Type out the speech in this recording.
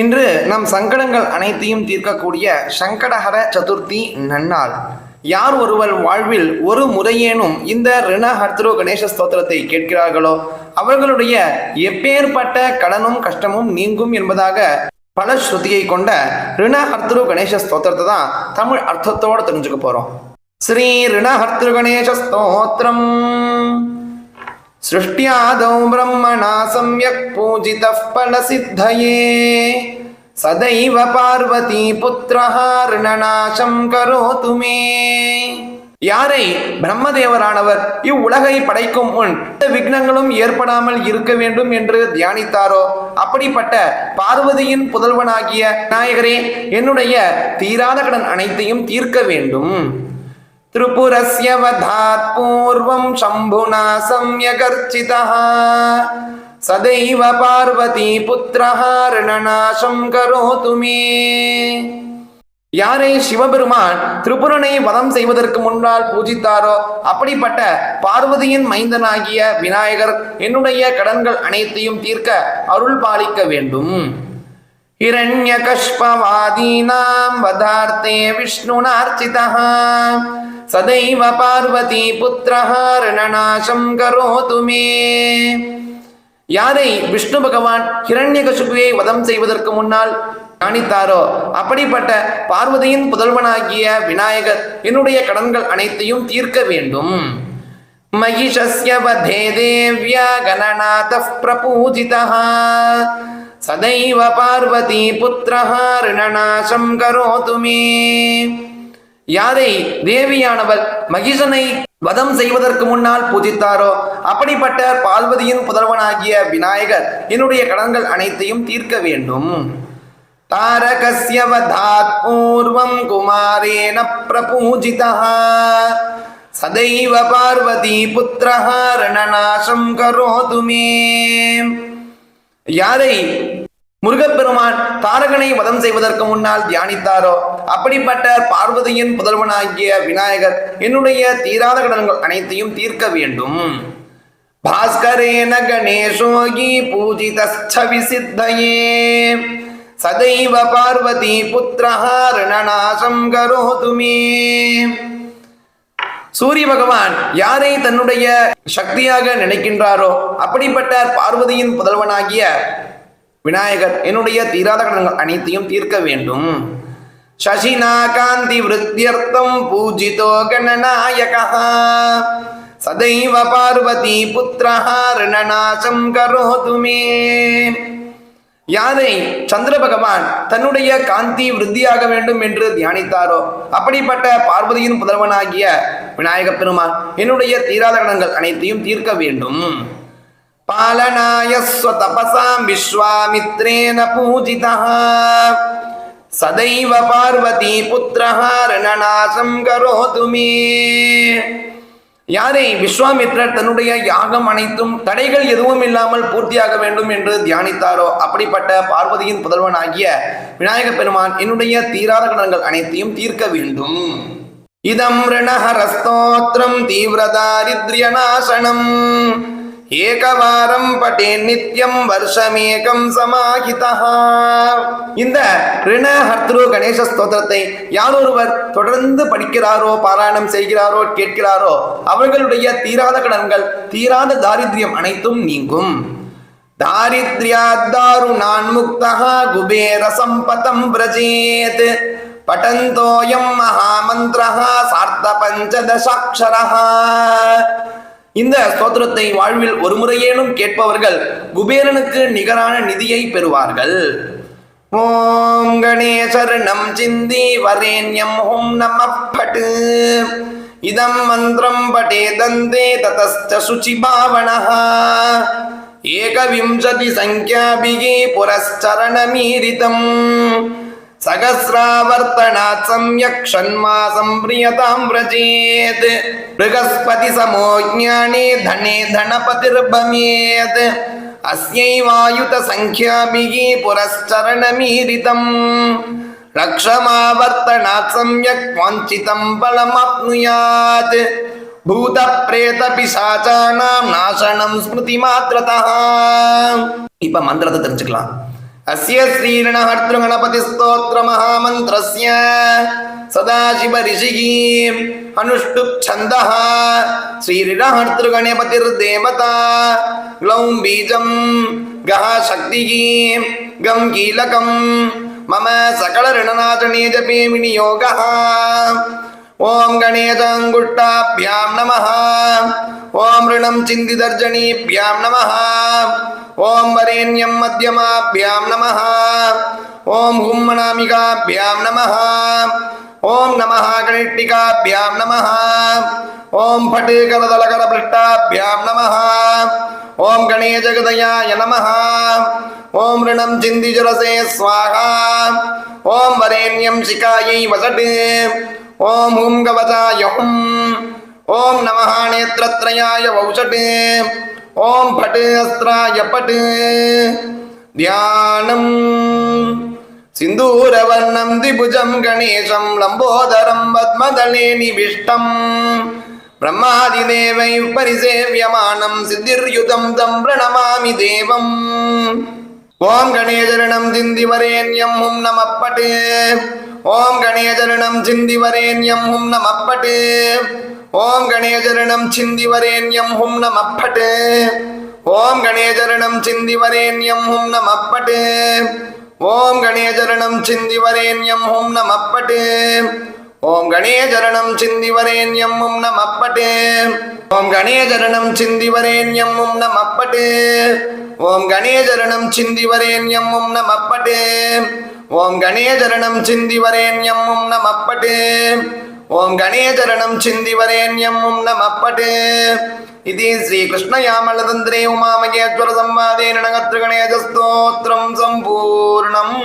இன்று நம் சங்கடங்கள் அனைத்தையும் தீர்க்கக்கூடிய சங்கடஹர சதுர்த்தி நன்னாள். யார் ஒருவர் வாழ்வில் ஒரு முறையேனும் இந்த ரிண ஹர்த்ரு கணேச ஸ்தோத்திரத்தை கேட்கிறார்களோ? அவர்களுடைய எப்பேற்பட்ட கடனும் கஷ்டமும் நீங்கும் என்பதாக பல ஸ்ருதியை கொண்ட ரிண ஹர்த்ரு கணேச ஸ்தோத்திரத்தை தான் தமிழ் அர்த்தத்தோடு தெரிஞ்சுக்க போறோம். ஸ்ரீ ரிண ஹர்த்ரு கணேச ஸ்தோத்திரம். सृष्ट्यादौ ब्रह्मणा सम्यक् पूजितः फलसिद्धये सदैव पार्वती पुत्रः ऋणनाशं करोतु मे யாரை பிரம்மதேவரானவர் இவ்வுலகை படைக்கும் முன் எந்த விக்னங்களும் ஏற்படாமல் இருக்க வேண்டும் என்று தியானித்தாரோ அப்படிப்பட்ட பார்வதியின் புதல்வனாகிய நாயகரே என்னுடைய தீராத கடன் அனைத்தையும் தீர்க்க வேண்டும் त्रिपुरस्य वधात् पूर्वं शम्भुना सम्यगर्चितः सदैव पार्वती पुत्रः ऋणनाशं करोतु मे யாரை சிவபெருமான் திரிபுரனை வதம் செய்வதற்கு முன்னால் பூஜித்தாரோ அப்படிப்பட்ட பார்வதியின் மைந்தனாகிய விநாயகர் என்னுடைய கடன்கள் அனைத்தையும் தீர்க்க அருள் பாலிக்க வேண்டும் हिरण्यकष्पवादीनां वधार्थे विष्णुनार्चितः सदैव पार्वती पुत्रः ऋणनाशं करोतु मे யாரை விஷ்ணு பகவான் ஹிரண்யகசுபுவை வதம் செய்வதற்கு முன்னால் தியானித்தாரோ அப்படிப்பட்ட பார்வதியின் புதல்வனாகிய விநாயகர் என்னுடைய கடன்கள் அனைத்தையும் தீர்க்க வேண்டும் महिषस्य वधे देव्या गणनाथः प्रपूजितः सदैव पार्वती पुत्रः ऋणनाशं करोतु मे யாரை தேவியானவர் மகிஷனை வதம் செய்வதற்கு முன்னால் பூஜித்தாரோ? அப்படிப்பட்ட பார்வதியின் புதல்வனாகிய விநாயகர் என்னுடைய கடன்கள் அனைத்தையும் தீர்க்க வேண்டும். தாரகசியவதாத் பூர்வம் குமாரேன பிரபூஜிதா சதைவ பார்வதி புத்திரஹா ரணநாசம் கரோதுமே யாரை முருகப்பெருமான் தாரகனை வதம் செய்வதற்கு முன்னால் தியானித்தாரோ? அப்படிப்பட்ட பார்வதியின் புதல்வனாகிய விநாயகர் என்னுடைய தீராத கடன்கள் அனைத்தையும் தீர்க்க வேண்டும். பாஸ்கரேன கணேசோகி பூஜிதவி சித்தையே சதைவ பார்வதி புத்திரஹாரணநாசம் கரோதுமே. சூரிய பகவான் யாரை தன்னுடைய சக்தியாக நினைக்கின்றாரோ அப்படிப்பட்ட பார்வதியின் புதல்வனாகிய விநாயகர் என்னுடைய தீராத கடன்கள் அனைத்தையும் தீர்க்க வேண்டும். சசினா காந்தி விருத்தியர்த்தம் பூஜிதோ கணநாயகா. சதைவ பார்வதி புத்திரஹா ரிணநாசம் கரோது யாரை சந்திர பகவான் தன்னுடைய காந்தி விருத்தியாக வேண்டும் என்று தியானித்தாரோ? அப்படிப்பட்ட பார்வதியின் புதல்வனாகிய விநாயக பெருமான் என்னுடைய தீராத கடன்கள் அனைத்தையும் தீர்க்க வேண்டும். பாலனாய ஸ்வதபசாம் விஸ்வாமித்ரேன பூஜிதா சதைவ பார்வதி புத்திரஹ ரணநாசம் கரோது யாரை விஸ்வாமித்ரர் தன்னுடைய யாகம் அனைத்தும் தடைகள் எதுவும் இல்லாமல் பூர்த்தியாக வேண்டும் என்று தியானித்தாரோ அப்படிப்பட்ட பார்வதியின் புதல்வனாகிய விநாயக பெருமான் என்னுடைய தீராத கடன்கள் அனைத்தையும் தீர்க்க வேண்டும். இதம் ரிணஹரஸ்தோத்திரம் தீவிரதாரித்ரியநாசனம். ஏகவாரம் பட்டே நித்யம் வருஷமேகம் சமாஹிதா இந்த ரிண ஹர்த்ரு கணேச ஸ்தோத்திரத்தை யாரொருவர் தொடர்ந்து படிக்கிறாரோ பாராயணம் செய்கிறாரோ கேட்கிறாரோ அவர்களுடைய தீராத கடன்கள் தீராத தாரித்யம் அனைத்தும் நீங்கும். தாரித்ரியாத்தாருணான் முக்தः குபேர சம்பதம் பிரஜேத் பட்டந்தோயம் மகாமந்திரா சார்த்த பஞ்சதசாட்சரா இந்த ஸ்தோத்திரத்தை வாழ்வில் ஒரு முறையேனும் கேட்பவர்கள் குபேரனுக்கு நிகரான நிதியை பெறுவார்கள். ஓம் கணேசரணம் சிந்தி வரேண்யம் ஹோம் நம பட்டு. இதம் மந்திரம் பட்டே தந்தே ததஸ்ச சுச்சி பாவனः ஏகவிம்சதி சங்கியாபிகி புரஸ்சரணமீரிதம். सहस्रावर्तनात् सम्यक् षण्मासं प्रियतां व्रजेत् बृहस्पति समोज्ञाने धने धनपतिर्भमेत् अस्यैवायुतसङ्ख्याभिः पुरश्चरणमीरितम् रक्षमावर्तनात् सम्यक् वाञ्छितं फलमाप्नुयात् பூதப்பிரேத பிசாச்சானாம் நாசனம் ஸ்மிருதி மாத்திரதா இப்ப மந்திரத்தை தெரிஞ்சுக்கலாம் अस्य श्रीरणहर्तृगणपतिस्तोत्रमहामन्त्रस्य सदाशिवऋषिः अनुष्टुप्छन्दः श्रीरणहर्तृगणपतिर्देवता ग्लौं बीजं गः शक्तिः गं कीलकं मम सकलऋणनाशने जपे विनियोगः ॐ गणेशाङ्गुष्टाभ्यां नमः ஓம் ரிணம் சிந்திதர்ஜனீபியாம் நம ஓம் வரேண்யம் மத்தியமாபியாம் நம ஓம் ஹும் மணாமிகாபியாம் நம ஓம் நம கணிட்டிகாபியாம் நம ஓம் பட்டு கரதலகர பிருஷ்டாபியாம் நம ஓம் கணேய ஜெகதயாய நம ஓம் ரிணம் சிந்தி ஜுரசே ஸ்வாகா ஓம் வரேண்யம் சிகாயை வசட்டு. ஓம் ஹும் கவதாய ॐ नमः नेत्रत्रयाय वौषट् ॐ फट् अस्त्राय पट् ध्यानम् सिन्दूरवर्णं द्विभुजं गणेशं लम्बोदरं पद्मदले निविष्टम् ब्रह्मादिदेवैः परिसेव्यमानं सिद्धिर्युतं तं प्रणमामि देवम् ॐ गणेशरणं चिन्दिवरेण्यं हुं नमः पट् ॐ गणेशरणं चिन्दिवरेण्यं हुं नमः पट् ஓம் கணேஜரணம் சிந்தி வரேன்யம் ஹும் நம பட்டு ஓம் கணேஜரணம் சிந்தி வரேன்யம் ஹும் நம பட்டு ஓம் கணேஜரணம் சிந்தி வரேன்யம் ஹும் நம பட்டு ஓம் கணேஜரணம் சிந்தி வரேன்யம் ஹும் நம பட்டு ஓம் கணேஜரணம் சிந்தி வரேன்யம் ஹும் நம பட்டு ஓம் கணேஜரணம் சிந்தி வரேன்யம் ஹும் நம ஓம் கணேஜரணம் சிந்தி வரேன்யம் ஹும் நம பட்டு ஓம் கணேசரணம் சிந்தி வரேண்யம் நமப்பட்டு. இது ஸ்ரீகிருஷ்ணயாமலதந்திரே உமாமகேஸ்வர சம்பாதே நடகத்ரு கணேசஸ்தோத்திரம் சம்பூர்ணம்.